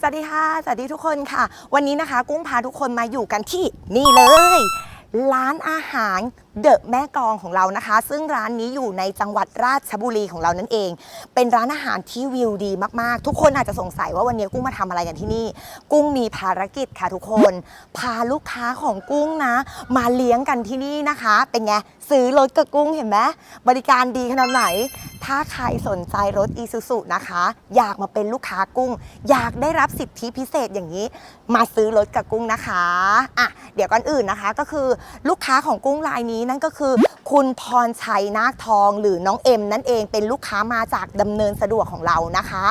สวัสดีค่ะ สวัสดีทุกคนค่ะ วันนี้นะคะ กุ้งพาทุกคนมาอยู่กันที่นี่เลย ร้านอาหารเดอะแม่กลองของเรานะคะ ซึ่งร้านนี้อยู่ในจังหวัดราชบุรีของเรานั่นเอง เป็นร้านอาหารที่วิวดีมากๆ ทุกคนอาจจะสงสัยว่าวันนี้กุ้งมาทำอะไรกันที่นี่ กุ้งมีภารกิจค่ะทุกคน พาลูกค้าของกุ้งนะ มาเลี้ยงกันที่นี่นะคะ เป็นไงซื้อรถกับกุ้งเห็นไหมบริการดีขนาดไหน ถ้าใครสนใจรถ i s u z u นะคะ อยากมาเป็นลูกค้ากุ้ง อยากได้รับสิทธิพิเศษอย่างนี้ มาซื้อรถกับกุ้งนะคะอะเดี๋ยวก่อนอื่นนะคะ ก็คือลูกค้าของกุ้งรายนี้นั่นก็คือ คุณพรชัยนาคทอง หรือน้องเอ็มนั่นเองเป็นลูกค้ามาจากดำเนินสะดวกของเรานะคะ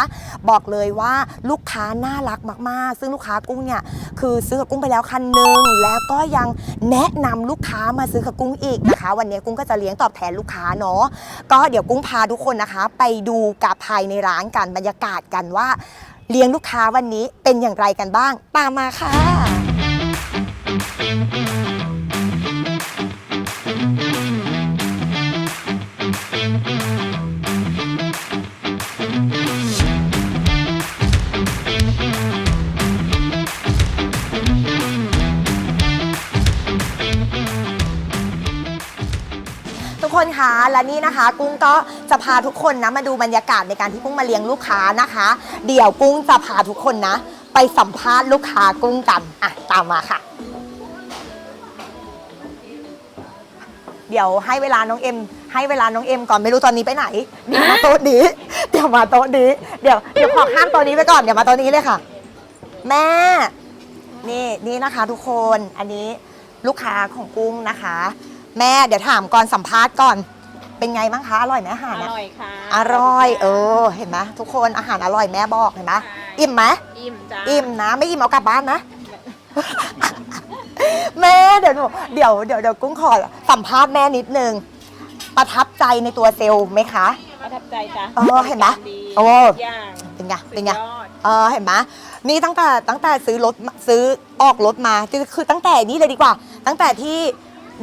บอกเลยว่าลูกค้าน่ารักมาก ๆ ซึ่งลูกค้ากุ้งเนี่ยคือซื้อกับกุ้งไปแล้วคันหนึ่งแล้วก็ยังแนะนำลูกค้ามาซื้อกับกุ้งอีกนะคะ วันนี้กุ้งก็จะเลี้ยงตอบแทนลูกค้าเนาะก็เดี๋ยวกุ้งพาทุกคนนะคะ ไปดูกับภายในร้านกันบรรยากาศกันว่า เลี้ยงลูกค้าวันนี้เป็นอย่างไรกันบ้างตามมาค่ะ คนคะและนี่นะคะ กุ้งก็จะพาทุกคนนะมาดูบรรยากาศในการที่กุ้งมาเลี้ยงลูกค้านะคะ เดี๋ยวกุ้งจะพาทุกคนนะ ไปสัมภาษณ์ลูกค้ากุ้งกันอะตามมาค่ะ เดี๋ยวให้เวลาน้องเอ็ม ให้เวลาน้องเอ็มก่อนไม่รู้ตอนนี้ไปไหนเดี๋ยวมาโต๊ะนี้เดี๋ยวมาโต๊ะนี้เดี๋ยวเดี๋ยวขอข้ามโต๊ะนี้ไปก่อนเดี๋ยวมาโต๊ะนี้เลยค่ะ แม่ นี่นี่นะคะ ทุกคนอันนี้ลูกค้าของกุ้งนะคะ แม่เดี๋ยวถามก่อนสัมภาษณ์ก่อน เป็นไงบ้างคะ อร่อยไหมอาหารอเนี่ยร่อยค่ะอร่อย เออ เห็นไหมทุกคนอาหารอร่อยแม่บอกเห็นไหมอิ่มไหมอิ่มจ้าอิ่มนะ ไม่อิ่มเอากลับบ้านนะ แม่เดี๋ยวหนูเดี๋ยวเดี๋ยวเดี๋ยวกุ้งขอสัมภาษณ์แม่นิดนึงประทับใจในตัวเซลล์ไหมคะ ประทับใจจ้ะเออเห็นไหมบริการดีโอ้ ทุกอย่างเป็นไงสุเป็นดไงยอด เออเห็นไหมนี่ตั้งแต่ตั้งแต่ซื้อรถมาซื้อออกรถมาคือคือตั้งแต่นี้เลยดีกว่า ตั้งแต่ที่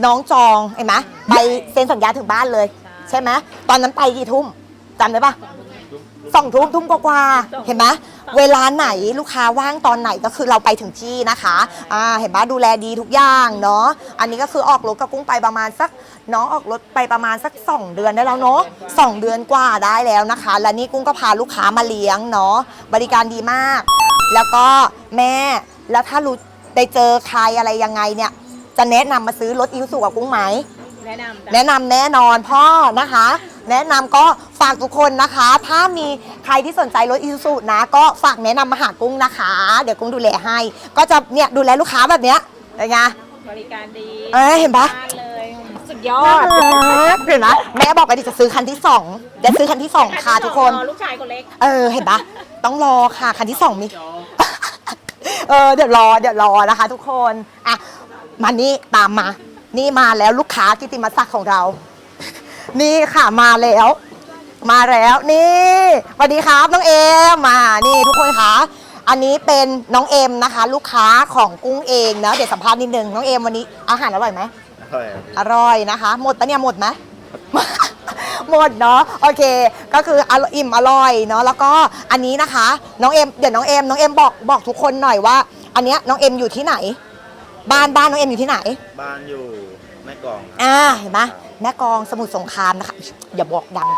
น้องจองเห็นไหมไปเซ็นสัญญาถึงบ้านเลย ใช่ไหมตอนนั้นไปกี่ทุ่มจำได้ปะสองทุ่มทุ่มกว่าๆเห็นไหมเวลาไหนลูกค้าว่างตอนไหนก็คือเราไปถึงที่นะคะอ่าเห็นปะดูแลดีทุกอย่างเนาะอันนี้ก็คือออกรถกับกุ้งไปประมาณสักน้องออกรถไปประมาณสัก 2 เดือนได้แล้วเนาะสองเดือนกว่าได้แล้วนะคะ และนี่กุ้งก็พาลูกค้ามาเลี้ยงเนาะบริการดีมาก แล้วก็แม่แล้วถ้ารู้ได้เจอใครอะไรยังไงเนี่ย จะแนะนำมาซื้อรถอิวสุกับกุ้งไหม แนะนำจ้ะ แนะนำแน่นอนพ่อนะคะ แนะนำก็ฝากทุกคนนะคะ ถ้ามีใครที่สนใจรถอิซูซุนะ ก็ฝากแนะนำมาหากุ้งนะคะ เดี๋ยวกุ้งดูแลให้ ก็จะเนี่ยดูแลลูกค้าแบบเนี้ยเป็นไง บริการดีเอ้ยเห็นปะบ้านเลย สุดยอน่าดรักเห็นไหมแม่บอกไปดิจะซื้อคันที่สองจะซื้อคันที่สองค่ะทุกคน รอลูกชายคนเล็ก เออเห็นปะต้องรอค่ะคันที่สองมี เออเดี๋ยวรอเดี๋ยวรอนะคะทุกคนอะ มานี่ตามมา นี่มาแล้วลูกค้ากิติมศักดิ์ของเรา นี่ค่ะมาแล้ว มาแล้วนี่สวัสดีครับน้องเอ็มมานี่ทุกคนคะอันนี้เป็นน้องเอ็มนะคะ ลูกค้าของกุ้งเองนะเดี๋ยวสัมภาษณ์นิดนึงน้องเอ็มวันนี้อาหารอร่อยไหมอร่อยครับอร่อยนะคะ หมดปะเนี่ยหมดไหม หมดเนาะโอเค ก็คืออร่อยอิ่มอร่อยเนาะแล้วก็อันนี้นะคะ น้องเอ็มเดี๋ยวน้องเอ็มน้องเอ็มบอกบอกทุกคนหน่อยว่า อันเนี้ยน้องเอ็มอยู่ที่ไหน บ้านบ้านน้องเอ็มอยู่ที่ไหน บ้านอยู่แม่กลองครับ อ่าเห็นไหมแม่กลองสมุทรสงครามนะคะอย่าบอกดัง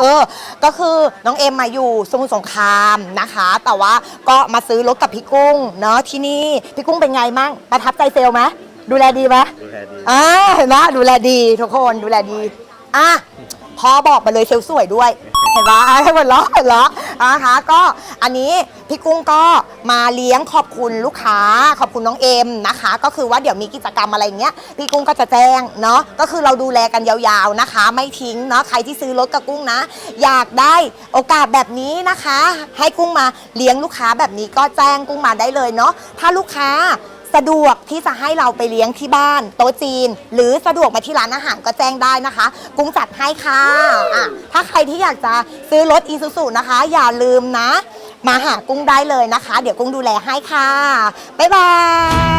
เออ ก็คือน้องเอ็มมาอยู่สมุทรสงครามนะคะ แต่ว่าก็มาซื้อรถกับพี่กุ้งเนาะที่นี่พี่กุ้งเป็นไงมั่งประทับใจเซลล์ไหมดูแลดีไหม ดูแลดี อ่าเห็นไหมดูแลดีทุกคนดูแลดี อะพอบอกไปเลยเซลลสวยด้วย เห็นปะให้หมดล้อหมดล้อนะคะก็อันนี้พี่กุ้งก็มาเลี้ยงขอบคุณลูกค้า ขอบคุณน้องเอ็มนะคะ ก็คือว่าเดี๋ยวมีกิจกรรมอะไรเงี้ยพี่กุ้งก็จะแจ้งเนาะก็คือเราดูแลกันยาวๆนะคะ ไม่ทิ้งเนาะใครที่ซื้อรถกับกุ้งนะ อยากได้โอกาสแบบนี้นะคะ ให้กุ้งมาเลี้ยงลูกค้าแบบนี้ก็แจ้งกุ้งมาได้เลยเนาะถ้าลูกค้า สะดวกที่จะให้เราไปเลี้ยงที่บ้าน โต๊ะจีน หรือสะดวกมาที่ร้านอาหารก็แจ้งได้นะคะ กุ้งจัดให้ค่ะอะ ถ้าใครที่อยากจะซื้อรถอีซูซูนะคะ อย่าลืมนะ มาหากุ้งได้เลยนะคะ เดี๋ยวกุ้งดูแลให้ค่ะ บ๊ายบาย